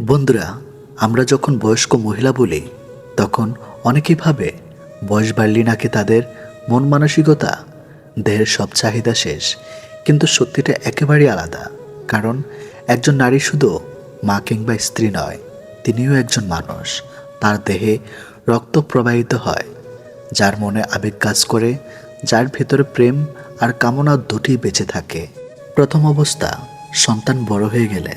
বন্ধুরা, আমরা যখন বয়স্ক মহিলা বলি, তখন অনেকেই ভাবে বয়স বাড়লি নাকি তাদের মন মানসিকতা, দেহের সব চাহিদা শেষ। কিন্তু সত্যিটা একেবারেই আলাদা। কারণ একজন নারী শুধু মা কিংবা স্ত্রী নয়, তিনিও একজন মানুষ। তার দেহে রক্ত প্রবাহিত হয়, যার মনে আবেগ কাজ করে, যার ভেতরে প্রেম আর কামনা দুটি বেঁচে থাকে। প্রথম অবস্থা, সন্তান বড় হয়ে গেলে।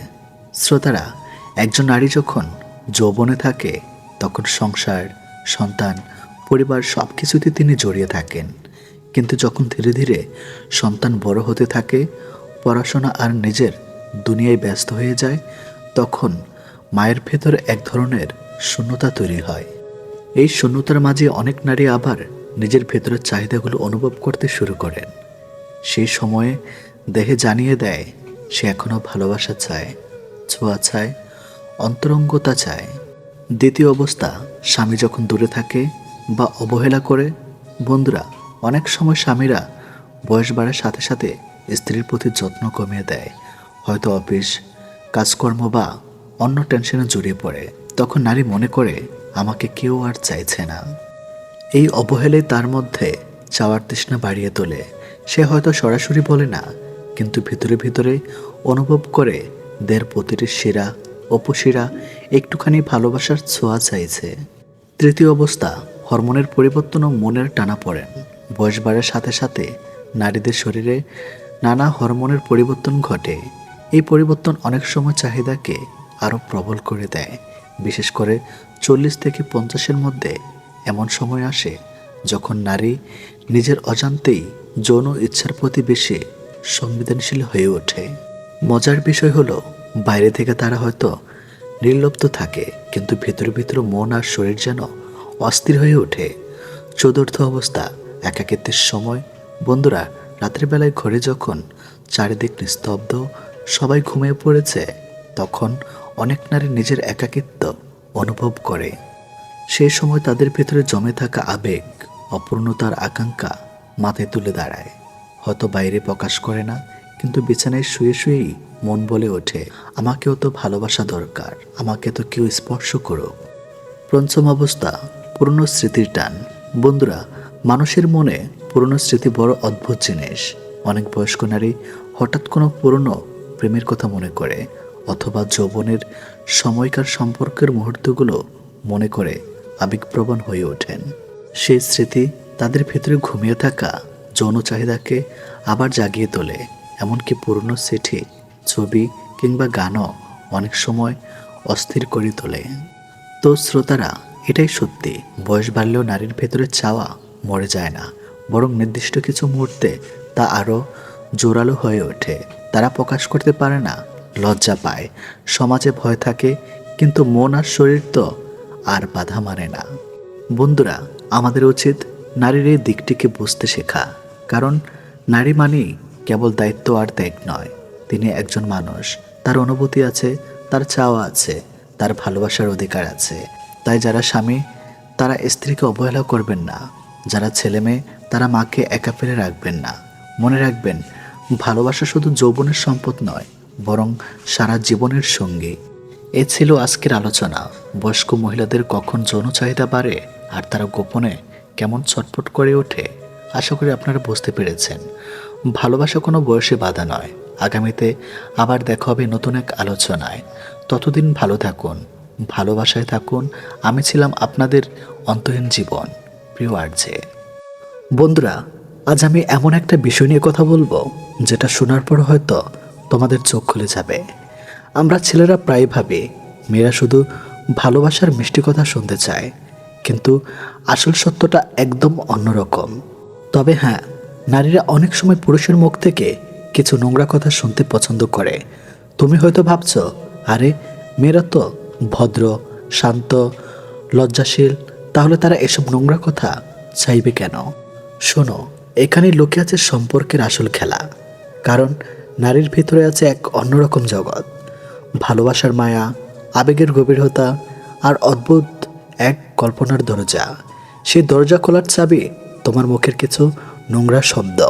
শ্রোতারা একজন নারী যখন যৌবনে থাকে, তখন সংসার, সন্তান, পরিবার সব কিছুতে তিনি জড়িয়ে থাকেন। কিন্তু যখন ধীরে ধীরে সন্তান বড় হতে থাকে, পড়াশোনা আর নিজের দুনিয়ায় ব্যস্ত হয়ে যায়, তখন মায়ের ভেতরে এক ধরনের শূন্যতা তৈরি হয়। এই শূন্যতার মাঝে অনেক নারী আবার নিজের ভেতরের চাহিদাগুলো অনুভব করতে শুরু করেন। সেই সময়ে দেহে জানিয়ে দেয়, সে এখনও ভালোবাসা চায়, ছোঁয়া চায় অন্তরঙ্গতা চায়। দ্বিতীয় অবস্থা, স্বামী যখন দূরে থাকে বা অবহেলা করে, বন্ধুরা, অনেক সময় স্বামীরা বয়স বাড়ার সাথে সাথে স্ত্রীর প্রতি যত্ন কমিয়ে দেয়। হয়তো অফিস, কাজকর্ম বা অন্য টেনশনে জড়িয়ে পড়ে। তখন নারী মনে করে, আমাকে কেউ আর চাইছে না। এই অবহেলে তার মধ্যে চাওয়ার তৃষ্ণা বাড়িয়ে তোলে। সে হয়তো সরাসরি বলে না, কিন্তু ভিতরে ভিতরে অনুভব করে দের প্রতিটি শিরা অপশিরা একটুখানি ভালোবাসার ছোঁয়া চাইছে। তৃতীয় অবস্থা, হরমোনের পরিবর্তন ও মনের টানা পড়েন বয়স বাড়ার সাথে সাথে নারীদের শরীরে নানা হরমোনের পরিবর্তন ঘটে। এই পরিবর্তন অনেক সময় চাহিদাকে আরও প্রবল করে দেয়। বিশেষ করে চল্লিশ থেকে পঞ্চাশের মধ্যে এমন সময় আসে যখন নারী নিজের অজান্তেই যৌন ইচ্ছার প্রতি বেশি সংবেদনশীল হয়ে ওঠে। মজার বিষয় হলো বাইরে থেকে তারা হয়তো নির্লিপ্ত থাকে, কিন্তু ভিতরে ভিতরে মন আর শরীর যেন অস্থির হয়ে ওঠে। চতুর্থ অবস্থা, একাকিত্বের সময়। বন্ধুরা, রাতের বেলায় ঘরে যখন চারিদিক নিস্তব্ধ, সবাই ঘুমিয়ে পড়েছে, তখন অনেক নারী নিজের একাকিত্ব অনুভব করে। সেই সময় তাদের ভেতরে জমে থাকা আবেগ, অপূর্ণতার আকাঙ্ক্ষা মাথায় তুলে দাঁড়ায়। হয়তো বাইরে প্রকাশ করে না, কিন্তু বিছানায় শুয়ে শুয়েই মন বলে ওঠে, আমাকেও তো ভালোবাসা দরকার, আমাকে তো কেউ স্পর্শ করুক। পঞ্চম অবস্থা, পুরনো স্মৃতির টান। বন্ধুরা, মানুষের মনে পুরনো স্মৃতি বড় অদ্ভুত জিনিস। অনেক বয়স্ক নারী হঠাৎ কোনো পুরনো প্রেমের কথা মনে করে, অথবা যৌবনের সময়কার সম্পর্কের মুহূর্তগুলো মনে করে আবেগপ্রবণ হয়ে ওঠেন। সেই স্মৃতি তাদের ভেতরে ঘুমিয়ে থাকা, যৌন চাহিদাকে আবার জাগিয়ে তোলে, এমনকি পুরনো চিঠি ছবি কিংবা গানও অনেক সময় অস্থির করে তোলে। তো শ্রোতারা, এটাই সত্যি, বয়স বাড়লেও নারীর ভেতরে চাওয়া মরে যায় না। বরং নির্দিষ্ট কিছু মুহূর্তে তা আরও জোরালো হয়ে ওঠে। তারা প্রকাশ করতে পারে না, লজ্জা পায়। সমাজে ভয় থাকে, কিন্তু মন আর শরীর তো আর বাধা মানে না। বন্ধুরা, আমাদের উচিত নারীর এই দিকটিকে বুঝতে শেখা। কারণ নারী মানেই কেবল দায়িত্ব আর ত্যাগ নয়। তিনি একজন মানুষ। তার অনুভূতি আছে, তার চাওয়া আছে, তার ভালোবাসার অধিকার আছে। তাই যারা স্বামী, তারা স্ত্রীকে অবহেলা করবেন না। যারা ছেলে মেয়ে, তারা মাকে একা ফেলে রাখবেন না। মনে রাখবেন, ভালোবাসা শুধু যৌবনের সম্পদ নয়, বরং সারা জীবনের সঙ্গী। এ ছিল আজকের আলোচনা। বয়স্ক মহিলাদের কখন যৌন চাহিদা বাড়ে আর তারা গোপনে কেমন ছটফট করে ওঠে, আশা করি আপনারা বুঝতে পেরেছেন। ভালোবাসা কোনো বয়সে বাধা নয় আগামীতে আবার দেখা হবে নতুন এক আলোচনায়। ততদিন ভালো থাকুন, ভালোবাসায় থাকুন। আমি ছিলাম আপনাদের অন্তহীন জীবন, প্রিয় আর্জে। বন্ধুরা, আজ আমি এমন একটা বিষয় নিয়ে কথা বলব, যেটা শোনার পর হয়তো তোমাদের চোখ খুলে যাবে। আমরা ছেলেরা প্রায় ভাবি, মেয়েরা শুধু ভালোবাসার মিষ্টি কথা শুনতে চায়, কিন্তু আসল সত্যটা একদম অন্যরকম। তবে হ্যাঁ নারীরা অনেক সময় পুরুষের মুখ থেকে কিছু নোংরা কথা শুনতে পছন্দ করে। তুমি হয়তো ভাবছ, আরে, মেয়েরা তো ভদ্র, শান্ত, লজ্জাশীল, তাহলে তারা এসব নোংরা কথা চাইবে কেন? শোনো, এখানে লোকে আছে সম্পর্কের আসল খেলা। কারণ নারীর ভিতরে আছে এক অন্যরকম জগৎ। ভালোবাসার মায়া, আবেগের গভীরতা আর অদ্ভুত এক কল্পনার দরজা। সেই দরজা খোলার চাবি তোমার মুখের কিছু নোংরা শব্দ।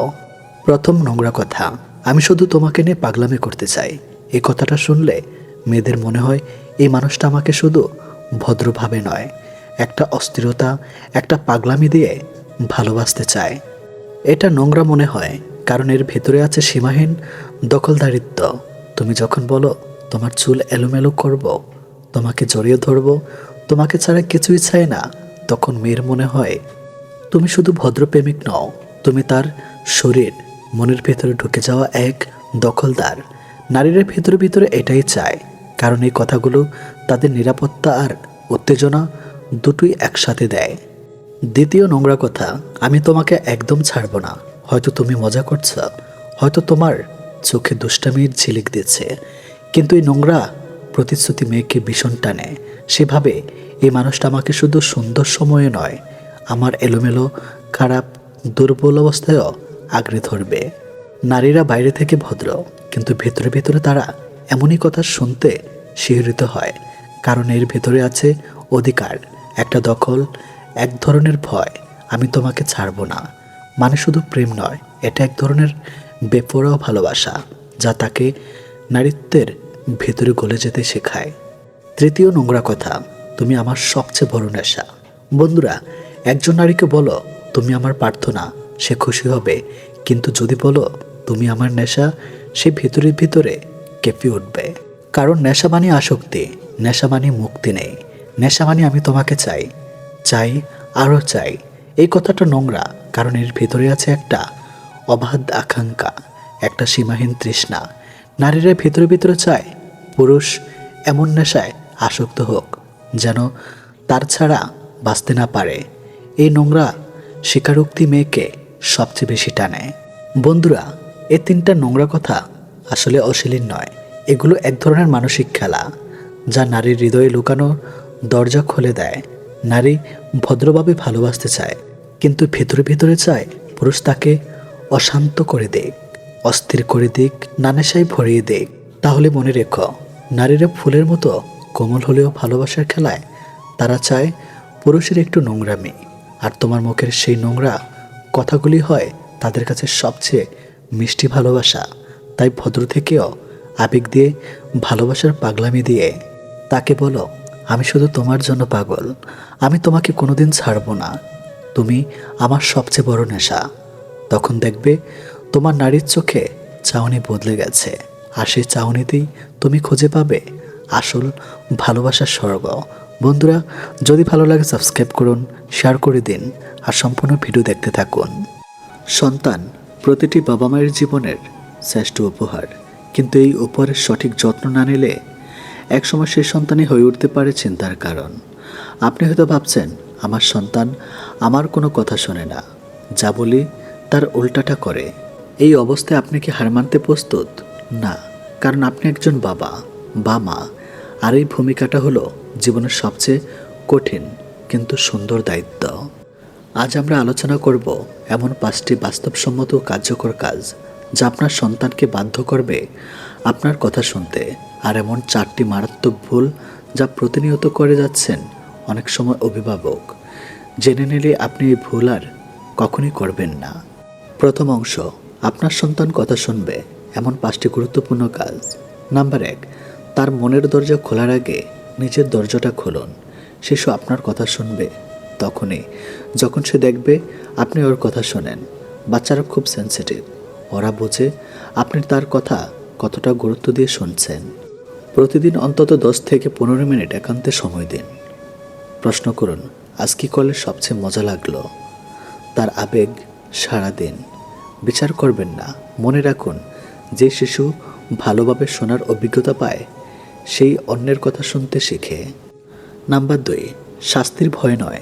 প্রথম নোংরা কথা। আমি শুধু তোমাকে নিয়ে পাগলামি করতে চাই। এই কথাটা শুনলে মেয়েদের মনে হয় এই মানুষটা আমাকে শুধু ভদ্রভাবে নয়, একটা অস্থিরতা, একটা পাগলামি দিয়ে ভালোবাসতে চায়। এটা নোংরা মনে হয়, কারণ এর ভেতরে আছে সীমাহীন দখলদারিত্ব। তুমি যখন বলো, তোমার চুল এলোমেলো করব, তোমাকে জড়িয়ে ধরবো, তোমাকে ছাড়া কিছুই চাই না, তখন মেয়ের মনে হয়, তুমি শুধু ভদ্রপ্রেমিক নও, তুমি তার শরীর মনের ভেতরে ঢুকে যাওয়া এক দখলদার। নারীরা ভেতরে ভিতরে এটাই চায়, কারণ এই কথাগুলো তাদের নিরাপত্তা আর উত্তেজনা দুটোই একসাথে দেয়। দ্বিতীয় নোংরা কথা, আমি তোমাকে একদম ছাড়ব না, হয়তো তুমি মজা করছ, হয়তো তোমার চোখে দুষ্টামির ঝিলিক দিচ্ছে, কিন্তু এই নোংরা প্রতিশ্রুতি মেয়েকে ভীষণ টানে। সেভাবে এই মানুষটা আমাকে শুধু সুন্দর সময়ে নয়, আমার এলোমেলো, খারাপ, দুর্বল অবস্থায়ও আঁকড়ে ধরবে। নারীরা বাইরে থেকে ভদ্র, কিন্তু ভেতরে ভেতরে তারা এমনই কথা শুনতে শিহরিত হয়, কারণ এর ভেতরে আছে অধিকার, একটা দখল, এক ধরনের ভয়, আমি তোমাকে ছাড়বো না। মানে শুধু প্রেম নয়, এটা এক ধরনের বেপরোয়া ভালোবাসা, যা তাকে নারীত্বের ভেতরে গলে যেতে শেখায়। তৃতীয় নোংরা কথা, তুমি আমার সবচেয়ে বড় নেশা। বন্ধুরা, একজন নারীকে বলো, তুমি আমার প্রার্থনা সে খুশি হবে। কিন্তু যদি বলো, তুমি আমার নেশা, সে ভিতরে ভিতরে কেঁপে উঠবে। কারণ নেশা মানে আসক্তি, নেশা মানে মুক্তি নেই। নেশা মানে আমি তোমাকে চাই চাই আরও চাই। এই কথাটা নোংরা, কারণ এর ভিতরে আছে একটা অবাধ আকাঙ্ক্ষা, একটা সীমাহীন তৃষ্ণা। নারীরা ভিতরে ভিতরে চায়, পুরুষ এমন নেশায় আসক্ত হোক, যেন তার ছাড়া বাঁচতে না পারে। এই নোংরা স্বীকারোক্তি মেয়েকে সবচেয়ে বেশি টানে। বন্ধুরা, এ তিনটা নোংরা কথা আসলে অশ্লীল নয়। এগুলো এক ধরনের মানসিক খেলা, যা নারীর হৃদয়ে লুকানো দরজা খুলে দেয়। নারী ভদ্রভাবে ভালোবাসতে চায়, কিন্তু ভেতরে ভেতরে চায় পুরুষ তাকে অশান্ত করে দিক, অস্থির করে দিক নানেশাই ভরিয়ে দিক। তাহলে মনে রেখো, নারীরা ফুলের মতো কোমল হলেও ভালোবাসার খেলায় তারা চায় পুরুষের একটু নোংরামি, আর তোমার মুখের সেই নোংরা কথাগুলি হয় তাদের কাছে সবচেয়ে মিষ্টি ভালোবাসা। তাই ভদ্র থেকেও আবেগ দিয়ে, ভালোবাসার পাগলামি দিয়ে তাকে বলো, আমি শুধু তোমার জন্য পাগল। আমি তোমাকে কোনোদিন ছাড়বো না। তুমি আমার সবচেয়ে বড় নেশা। তখন দেখবে তোমার নারীর চোখে চাউনি বদলে গেছে। আর সেই চাউনিতেই তুমি খুঁজে পাবে আসল ভালোবাসার স্বর্গ। বন্ধুরা, যদি ভালো লাগে সাবস্ক্রাইব করুন, শেয়ার করে দিন। আর সম্পূর্ণ ভিডিও দেখতে থাকুন। সন্তান প্রতিটি বাবা মায়ের জীবনের শ্রেষ্ঠ উপহার। কিন্তু এই উপহারের সঠিক যত্ন না নিলে একসময় সেই সন্তানই হয়ে উঠতে পারে চিন্তার কারণ। আপনি হয়তো ভাবছেন, আমার সন্তান আমার কোনো কথা শোনে না। যা বলি তার উল্টাটা করে। এই অবস্থায় আপনি কি হার মানতে প্রস্তুত? না, কারণ আপনি একজন বাবা, বা মা। আর এই ভূমিকাটা হলো জীবনের সবচেয়ে কঠিন কিন্তু সুন্দর দায়িত্ব। আজ আমরা আলোচনা করব এমন পাঁচটি বাস্তবসম্মত কার্যকর কাজ যা আপনার সন্তানকে বাধ্য করবে আপনার কথা শুনতে। আর এমন চারটি মারাত্মক ভুল যা প্রতিনিয়ত করে যাচ্ছেন অনেক সময় অভিভাবক। জেনে নিলে আপনি এই ভুল আর কখনই করবেন না। প্রথম অংশ, আপনার সন্তান কথা শুনবে এমন পাঁচটি গুরুত্বপূর্ণ কাজ। নাম্বার এক, তার মনের দরজা খোলার আগে নিজের দরজাটা খুলুন। শিশু আপনার কথা শুনবে। তখনই, যখন সে দেখবে আপনি ওর কথা শোনেন। বাচ্চারা খুব সেন্সিটিভ ওরা বোঝে আপনি তার কথা কতটা গুরুত্ব দিয়ে শুনছেন। প্রতিদিন অন্তত দশ থেকে পনেরো মিনিট একান্তে সময় দিন। প্রশ্ন করুন, আজ কি করলে সবচেয়ে মজা লাগল? তার আবেগ সারা দিন। বিচার করবেন না। মনে রাখুন, যে শিশু ভালোভাবে শোনার অভিজ্ঞতা পায়, সেই অন্যের কথা শুনতে শেখে। নাম্বার দুই, শাস্তির ভয় নয়।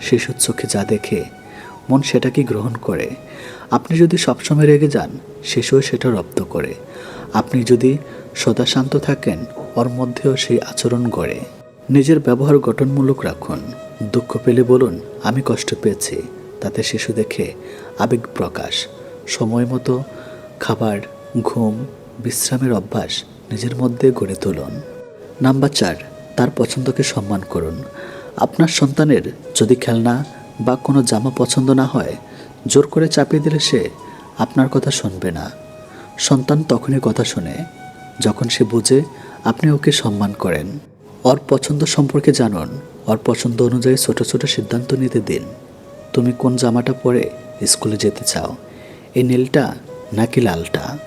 শিশুর চোখে যা দেখে মন সেটাকে গ্রহণ করে। আপনি যদি সবসময় রেগে যান শিশুও সেটা রপ্ত করে। আপনি যদি সদা শান্ত থাকেন, ওর মধ্যেও সেই আচরণ গড়ে। নিজের ব্যবহার গঠনমূলক রাখুন। দুঃখ পেলে বলুন, আমি কষ্ট পেয়েছি। তাতে শিশু দেখে আবেগ প্রকাশ। সময় মতো খাবার, ঘুম, বিশ্রামের অভ্যাস নিজের মধ্যে গড়ে তুলুন। নাম্বার চার, তার পছন্দকে সম্মান করুন। আপনার সন্তানের যদি খেলনা বা কোনো জামা পছন্দ না হয়, জোর করে চাপিয়ে দিলে সে আপনার কথা শুনবে না। সন্তান তখনই কথা শোনে, যখন সে বুঝে আপনি ওকে সম্মান করেন। ওর পছন্দ সম্পর্কে জানুন। ওর পছন্দ অনুযায়ী ছোট ছোট সিদ্ধান্ত নিতে দিন। তুমি কোন জামাটা পরে স্কুলে যেতে চাও? এই নীলটা নাকি লালটা?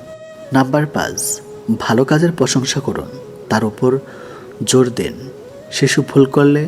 নাম্বার পাঁচ, ভালো কাজের প্রশংসা করুন। তার উপর জোর দিন। শিশু ভুল করলে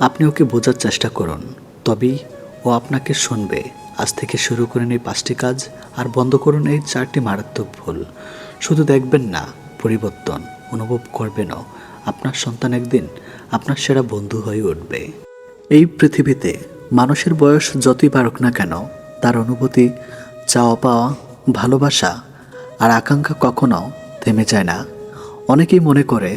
আপনি ওকে বোঝার চেষ্টা করুন, তবেই ও আপনাকে শুনবে। আজ থেকে শুরু করেন এই পাঁচটি কাজ আর বন্ধ করুন এই চারটি মারাত্মক ভুল। শুধু দেখবেন না, পরিবর্তন অনুভব করবেনও। আপনার সন্তান একদিন আপনার সেরা বন্ধু হয়ে উঠবে। এই পৃথিবীতে মানুষের বয়স যতই বাড়ুক না কেন, তার অনুভূতি, চাওয়া পাওয়া, ভালোবাসা আর আকাঙ্ক্ষা কখনো থেমে যায় না। অনেকেই মনে করে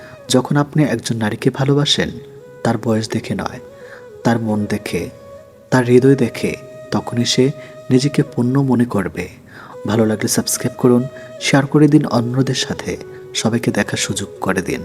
যখন আপনি একজন নারীকে ভালোবাসেন, তার বয়স দেখে নয়, তার মন দেখে, তার হৃদয় দেখে, তখনই সে নিজেকে পূর্ণ মনে করবে। ভালো লাগলে সাবস্ক্রাইব করুন, শেয়ার করে দিন অন্যদের সাথে। সবাইকে দেখার সুযোগ করে দিন।